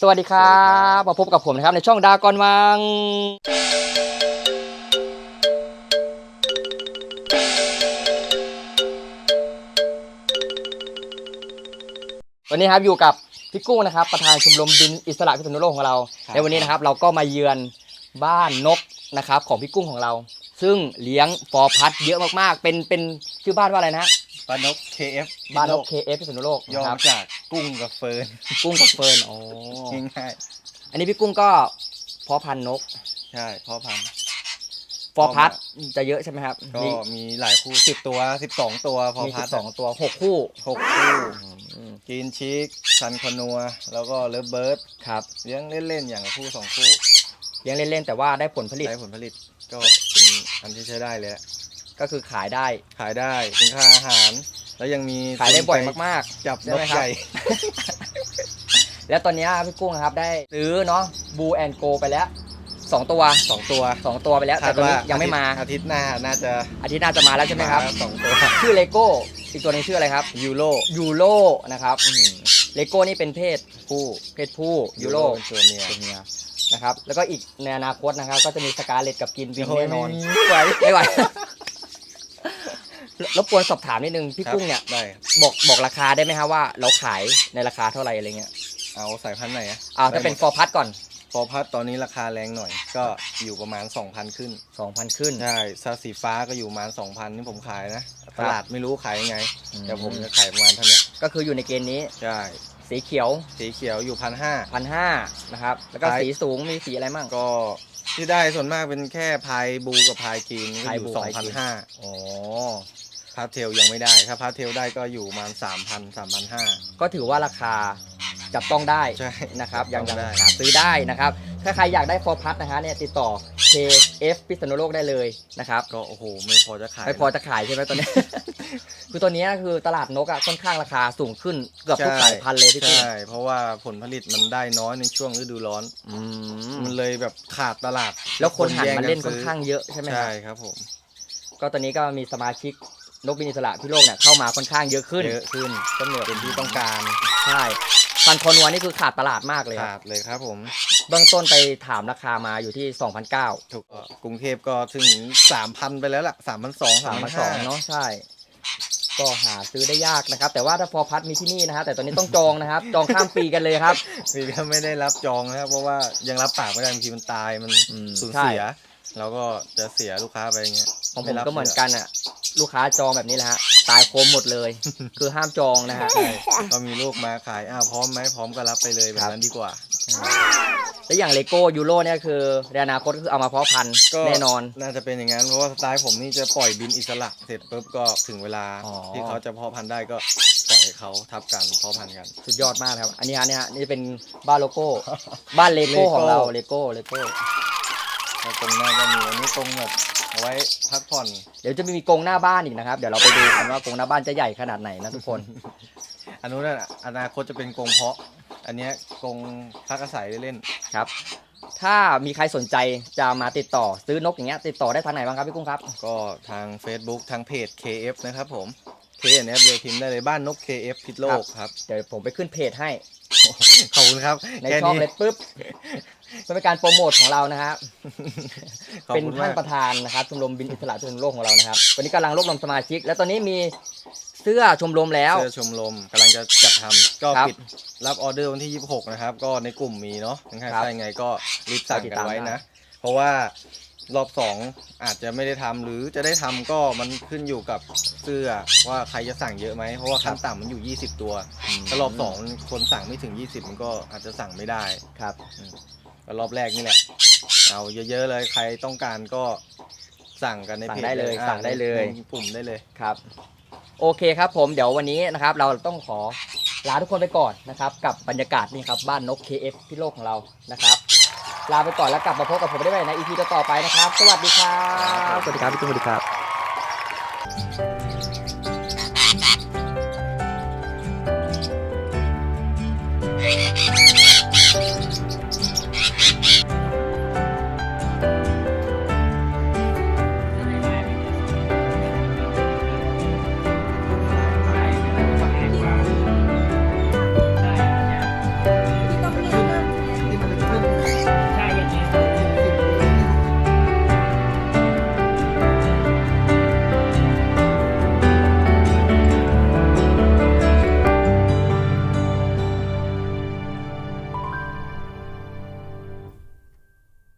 สวัสดีครับมาพบกับผมนะครับในช่องดากอนวัง วันนี้ครับอยู่กับพี่กุ้งนะครับ ประธานชมรมบินอิสระพิษณุโลกของเราครับในวันนี้นะครับ เราก็มาเยือนบ้านนกนะครับ ของพี่กุ้งของเรา ซึ่งเลี้ยงฟอร์พัดเยอะมากๆ เป็นเป็นชื่อบ้านว่าอะไรนะฮะปลานก KF บ้านนก KF พิษณุโลกย่อนะครัมาบจากกุ้งกับเฟิร์น กุ้งกับเฟิร์นอ๋อ ง่ายอันนี้พี่กุ้งก็เพาะพันธุ์นกๆใช่พ่อพันธุ์ฟอร์พัดจะเยอะใช่ไหมครับก็มีมีหลายคู่สิบตัวสิบสองตัวพอมีพัสิดบสองตัวหกคู่หกคู่อืมกินชิกซันคอนัว แล้วก็เลิฟเบิร์ดครับเลี้ยงเล่นๆอย่างละคู่สองคู่เลี้ยงเล่นๆแต่ว่าได้ผลผลิตได้ผลผลิตก็เป็นอันที่ใช้ได้เลยอะก็คือขายได้ ขายได้เป็นค่าอาหาร แล้วยังมีขายได้บ่อยทุนไปมากจับใช่นไหมกครับ ใหญ่ๆ แล้วตอนนี้พี่กุ้งนะครับได้ซื้อเนาะบูแอนโกไปแล้วสองตัวสองตัวสองตัวไปแล้วแต่ตอนนี้ยังไม่มาอาทิตย์หน้าน่าจะอาทิตย์หน้าจะมาแล้วใช่ไหมครับาสองตัวชื่อเลโก้อีกตัวหนึงชื่ออะไรครับยูโรยูโรนะครับเลโก้นี่เป็นเพศคู่เพศผู้ยูโรเป็นตัวเมียตัวเมียนะครับ แล้วก็อีกในอนาคตนะครับ ก็จะมีสกาเลตกับกินบินแน่นอนไม่ไหวไม่ไหวรบกวนสอบถามนิดนึงพี่ครับกุ้งเนี่ยได้ครับบอกบอกราคาได้ไหมครับว่าเราขายในราคาเท่าไหร่อะไรเงี้ย เอาสายพันธุ์ไหนอะอ่าถ้าเป็นฟอร์พัดก่อนฟอร์พัดตอนนี้ราคาแรงหน่อย ก็อยู่ประมาณ 2,000 ขึ้น 2,000 ขึ้น ใช่ซาสีฟ้าก็อยู่ประมาณ 2,000 นี่ผมขายนะ ตลาดไม่รู้ขายยังไง อืม แต่ผมจะขายประมาณเท่าเนี้ยก็คืออยู่ในเกณฑ์นี้ ใช่ สีเขียวสีเขียวอยู่พันห้า พันห้านะครับ แล้วก็ขายสีสูงมีสีอะไรมั่ง ก็ที่ได้ส่วนมากเป็นแค่พายบูกับพายกรีนก็พายอบูยู่สองพายกพันรีนห้าอ๋อ พาสเทลยังไม่ได้ ถ้าพาสเทลได้ก็อยู่ประมาณสามพันสามพันห้าก็ถือว่าราคา จับต้องได้ใช่นะครับจัยังบต้ยังองได้ หาซื้อได้นะครับ ถ้าใครอยากได้ฟอร์พัดนะฮะเนี่ยติดต่อ KF พิษณุโลกได้เลยนะครับ ก็โอ้โหไม่พอจะขาย ไม่พอจะขายใช่ไหมตอนนี้ คือตอนนี้คือตลาดนกอะค่อนข้างราคาสูงขึ้นเกือบทุกใช่ สายพันธุ์เลยพี่กุ้งใช่เพราะว่าผลผลิตมันได้น้อยในช่วงฤดูร้อน อืมมันเลยแบบขาดตลาดแล้วคนหันแย่งมากัเล่นค่อนซื้ข้างเยอะใช่ไหมครับใช่ครับผมก็ตอนนี้ก็มีสมาชิกนกบินอิสระพิโลกเนี่ยเข้ามาค่อนข้างเยอะขึ้นเยอะขึ้นก็เหนือเป็นที่ต้องการ ใช่ ซันคอนัวนี่คือขาดตลาดมากเลยคขารับดเลยครับผมเบื้องต้นไปถามราคามาอยู่ที่2,009ถูกกรุงเทพก็ถึงสามพันไปแล้วล่ะสามพันสองสามพัน3,200เนาะใช่ ก็หาซื้อได้ยากนะครับ แต่ว่าถ้าฟอร์พัดมีที่นี่นะฮะแต่ตอนนี้ต้องจองนะครับ จองข้ามปีกันเลยครับมีก็ไม่ได้รับจองนะครับ เพราะว่ายังรับปากไม่ได้บางทีมันตายมันอืมสูญใช่ เสียเราก็จะเสียลูกค้าไปอย่างเงี้ยของผไรัมบก็เหมือนกันอะ ลูกค้าจองแบบนี้แหละฮะตายโคมหมดเลย คือห้ามจองนะฮะใช่ก็มีลูกมาขายอ้าวพร้อมไหมพร้อมก็รับไปเลยแบครับบนั้นดีกว่า แล้วอย่างเลโก้ยูโรเนี่ยคือในอนาคตก็คือเอามาเพาะพันธุ์ก็แน่นอน น่าจะเป็นอย่างนั้นเพราะว่าสไตล์ผมนี่จะปล่อยบินอิสระเสร็จปุ๊บก็ถึงเวลาอ๋อ ที่เขาจะเพาะพันธุ์ได้ก็ปล่อยให้เขาทับกันเพาะพันธุ์กัน สุดยอดมากครับ อันนี้ฮะเนี่ยฮะนี่จะเป็นบ้านโลโก้ บ้านเลโก้ของเราเลโก้เลโก้ แล้วตรงหน้าก็มีอันนี้ตรงแบบเอาไว้พักผ่อนเดี๋ยวจะมีกรงหน้าบ้านอีกนะครับ เดี๋ยวเราไปดูกันว่ากรงหน้าบ้านจะใหญ่ขนาดไหนนะทุกคน อันนู้นน่ะอนาคตจะเป็นกรงเพาะ อันเนี้ยกรงพักอาศัยเล่นครับ ถ้ามีใครสนใจจะมาติดต่อซื้อนกอย่างเงี้ยติดต่อได้ทางไหนบ้างครับพี่กุ้งครับ ๆก็ทาง Facebook ทางเพจ KF นะครับผม KNF เลยพิมพ์ได้เลยบ้านนก KF พิษโลกครับ เดี๋ยวผมไปขึ้นเพจให้ขอบคุณครับในแค่ช่องนี้เลยปุ๊บ เพื่อเป็นการโปรโมทของเรานะครับ ขอบเป็นคุณท่ามานก ประธานนะครับชมรมบินอิสระทั่วโลกของเรานะครับวันนี้กำลังรวบรวมสมาชิก และตอนนี้มีเสื้อชมรมแล้ว เสื้อชมรมกำลังจะจัดทำก็ครับปิดรับออเดอร์วันที่ 26 นะครับ ก็ในกลุ่มมีเนาะยังไงครับใช่ไงก็รีบสั่งติดกันตามไว้ได้นะ เพราะว่ารอบสองอาจจะไม่ได้ทำหรือจะได้ทำก็มันขึ้นอยู่กับเสื้อว่าใครจะสั่งเยอะไหมเพราะว่าขั้นต่ำมันอยู่ 20 ตัวถ้ารอบสองคนสั่งไม่ถึง 20 มันก็อาจจะสั่งไม่ได้ ครับก็ รอบแรกนี่แหละเอาเยอะๆเลยใครต้องการก็สั่งกันในสั่งเพจได้เลยอ่าสั่งได้เลย ในกลุ่มได้เลย ครับ โอเคครับผมเดี๋ยววันนี้นะครับ เราต้องขอลาทุกคนไปก่อนนะครับ กับบรรยากาศนี่ครับบ้านนก KF ที่โลกของเรานะครับ ลาไปก่อนแล้วกลับมาพบกับผมได้ใหม่ใน EP ต่อๆไปนะครับ สวัสดีครับ สวัสดีครับพี่ตุ้มสวัสดีครับ